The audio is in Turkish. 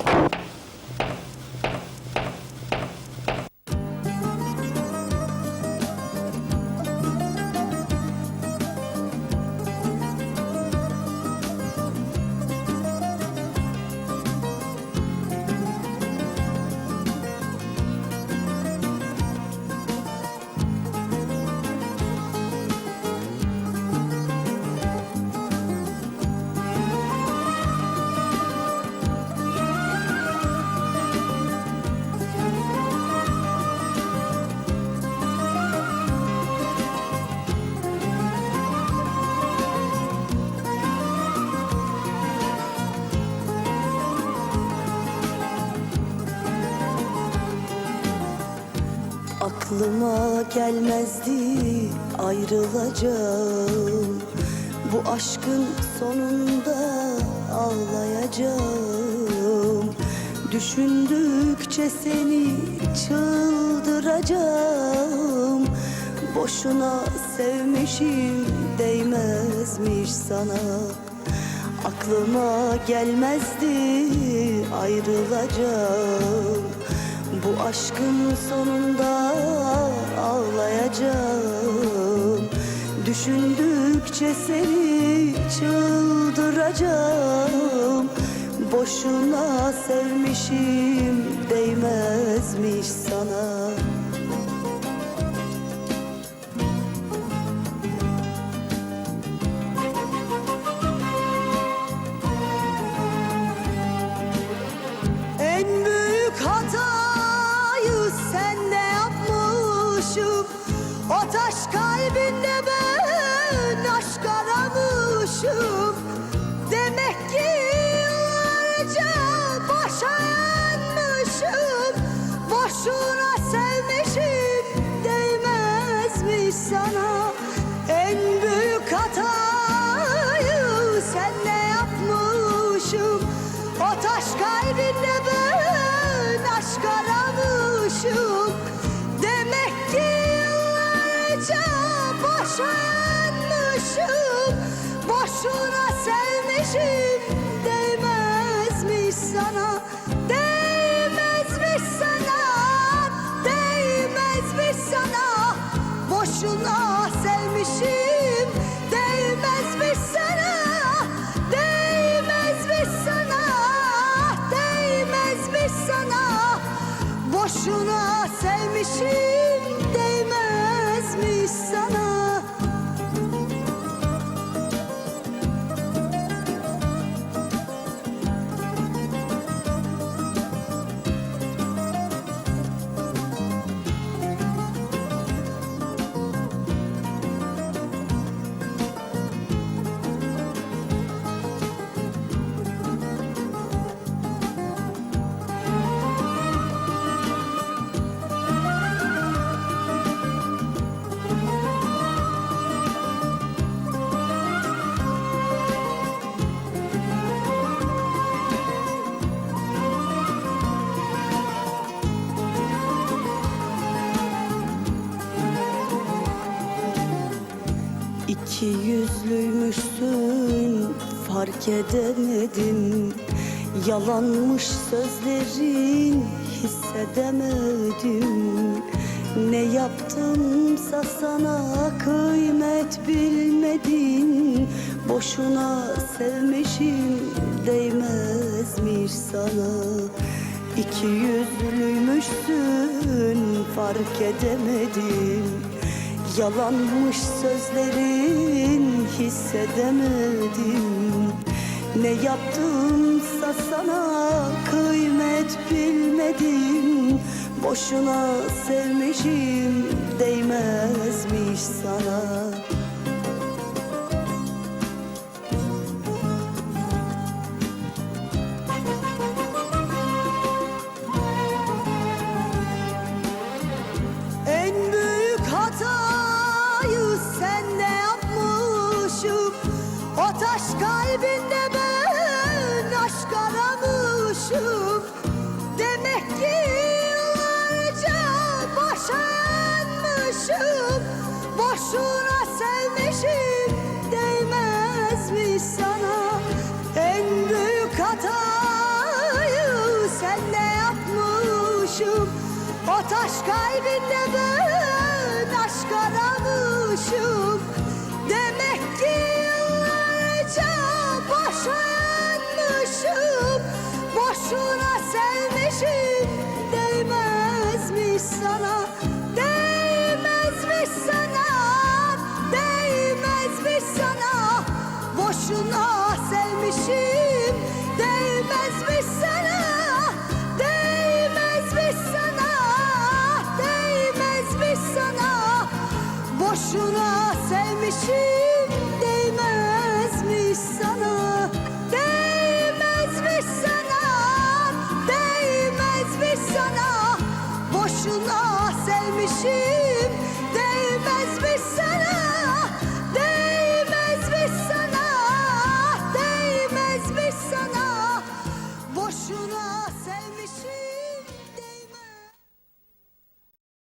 you Aklıma gelmezdi ayrılacağım. Bu aşkın sonunda ağlayacağım. Düşündükçe seni çıldıracağım. Boşuna sevmişim değmezmiş sana. Aklıma gelmezdi ayrılacağım Bu aşkın sonunda ağlayacağım. Düşündükçe seni çıldıracağım. Boşuna sevmişim değmezmiş sana sana En büyük hatayı senle yapmışım. O taş kalbinde ben aşk aramışım. Demek ki yıllarca boşa yanmışım Boşuna sevmişim Değmezmiş sana? Değmezmiş sana? Değmezmiş sana? Boşuna sevmişim İki yüzlüymüşsün fark edemedim. Yalanmış sözlerin hissedemedim. Ne yaptımsa sana kıymet bilmedin. Boşuna sevmişim değmezmiş sana. İki yüzlüymüşsün fark edemedim Yalanmış sözlerin hissedemedim. Ne yaptımsa sana kıymet bilmedim. Boşuna sevmişim değmezmiş sana Ateş kalbinde ben aşk aramışım. Demek ki yıllarca boşa yanmışım Boşuna sevmişim değmezmiş sana? En büyük hatayı senle yapmışım. O taş kalbinde ben